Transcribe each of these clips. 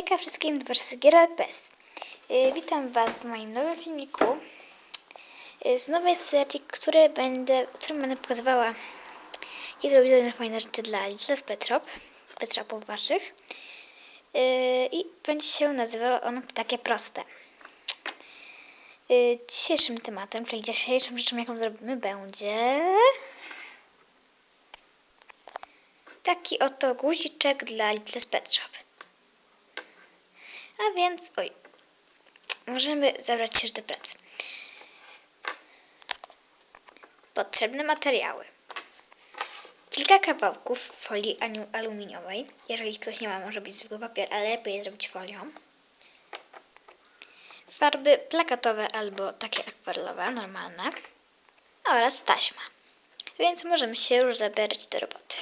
Hejka wszystkim, Dworzec GRPS. Yy, witam Was w moim nowym filmiku yy, z nowej serii, które będę, którą będę pokazywała jak robić fajne rzeczy dla Little Petrop, Petropów Waszych. Yy, I będzie się nazywało ono takie proste. Dzisiejszym tematem, czyli dzisiejszą rzeczą, jaką zrobimy, będzie taki oto guziczek dla Little Pet Shop. A więc, oj, możemy zabrać się do pracy. Potrzebne materiały. Kilka kawałków folii aluminiowej. Jeżeli ktoś nie ma, może być zwykły papier, ale lepiej jest zrobić folią. Farby plakatowe albo takie akwarelowe, normalne. Oraz taśma. Więc możemy się już zabierać do roboty.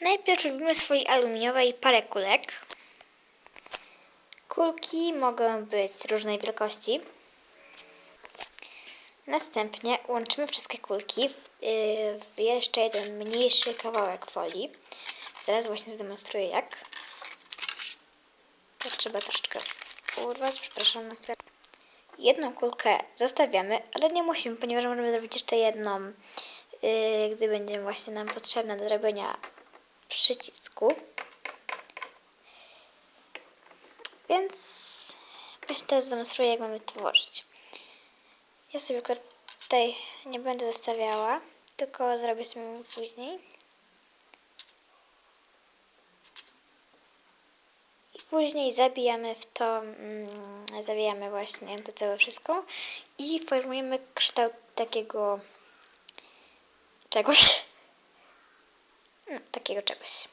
Najpierw robimy z folii aluminiowej parę kulek. Kulki mogą być różnej wielkości. Następnie łączymy wszystkie kulki w, yy, w jeszcze jeden mniejszy kawałek folii. Zaraz właśnie zademonstruję jak. To trzeba troszeczkę urwać, przepraszam na chwilę. Jedną kulkę zostawiamy, ale nie musimy, ponieważ możemy zrobić jeszcze jedną, yy, gdy będzie właśnie nam potrzebna do zrobienia przycisku. Więc właśnie teraz demonstruję, jak mamy tworzyć. Ja sobie tutaj nie będę zostawiała, tylko zrobię sobie później. I później zabijamy w to, mm, zawijamy właśnie to całe wszystko i formujemy kształt takiego czegoś. No, takiego czegoś.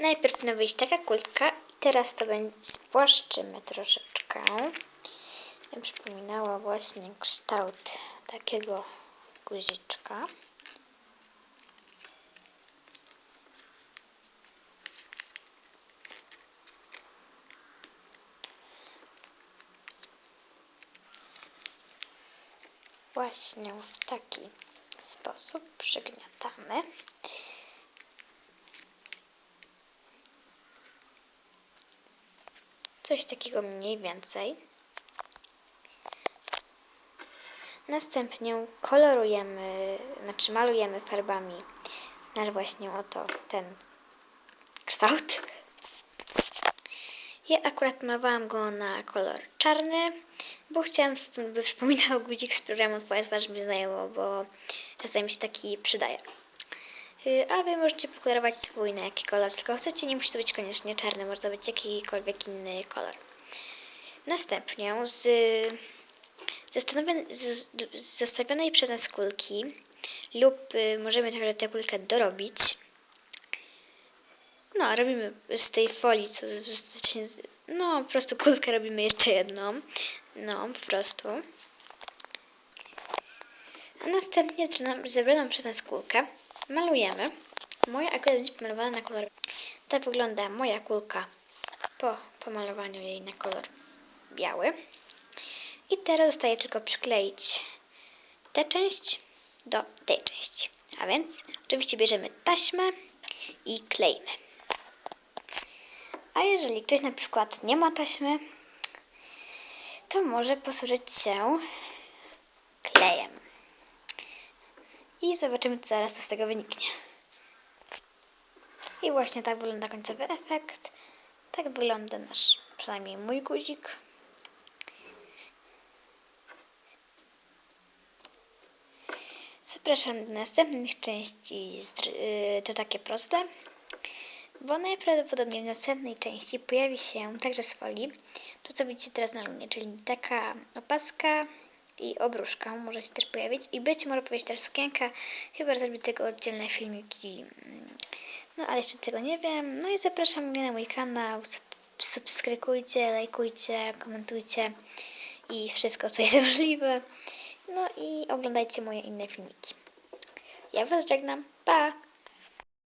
Najpierw powinna wyjść taka kulka i teraz to będzie spłaszczymy troszeczkę. Ja przypominała właśnie kształt takiego guziczka. Właśnie w taki sposób przygniatamy. Coś takiego mniej więcej. Następnie kolorujemy, znaczy malujemy farbami nasz właśnie oto ten kształt. Ja akurat malowałam go na kolor czarny, bo chciałam, by przypominał guzik z programu Twoja twarz mi znajomo, bo czasami się taki przydaje. Y, A Wy możecie pokolorować swój na jaki kolor tylko chcecie. Nie musi to być koniecznie czarny, może to być jakikolwiek inny kolor. Następnie z z zostawionej przez nas kulki lub y, możemy także tę kulkę dorobić. No, robimy z tej folii, co no po prostu kulkę robimy jeszcze jedną. No, po prostu. A następnie zebraną przez nas kulkę malujemy. Moja akurat będzie pomalowana na kolor. Tak wygląda moja kulka po pomalowaniu jej na kolor biały. I teraz zostaje tylko przykleić tę część do tej części. A więc oczywiście bierzemy taśmę i kleimy. A jeżeli ktoś na przykład nie ma taśmy, to może posłużyć się klejem. I zobaczymy, co zaraz z tego wyniknie. I właśnie tak wygląda końcowy efekt. Tak wygląda nasz, przynajmniej mój guzik. Zapraszam do następnych części, yy, to takie proste, bo najprawdopodobniej w następnej części pojawi się także z folii to, co widzicie teraz na lunie, czyli taka opaska i obruszka może się też pojawić i być może pojawić też sukienka, chyba zrobię tego oddzielne filmiki, no ale jeszcze tego nie wiem. No i zapraszam mnie na mój kanał, sub- subskrybujcie, lajkujcie, komentujcie i wszystko, co jest możliwe. No i oglądajcie moje inne filmiki. Ja Was żegnam. Pa!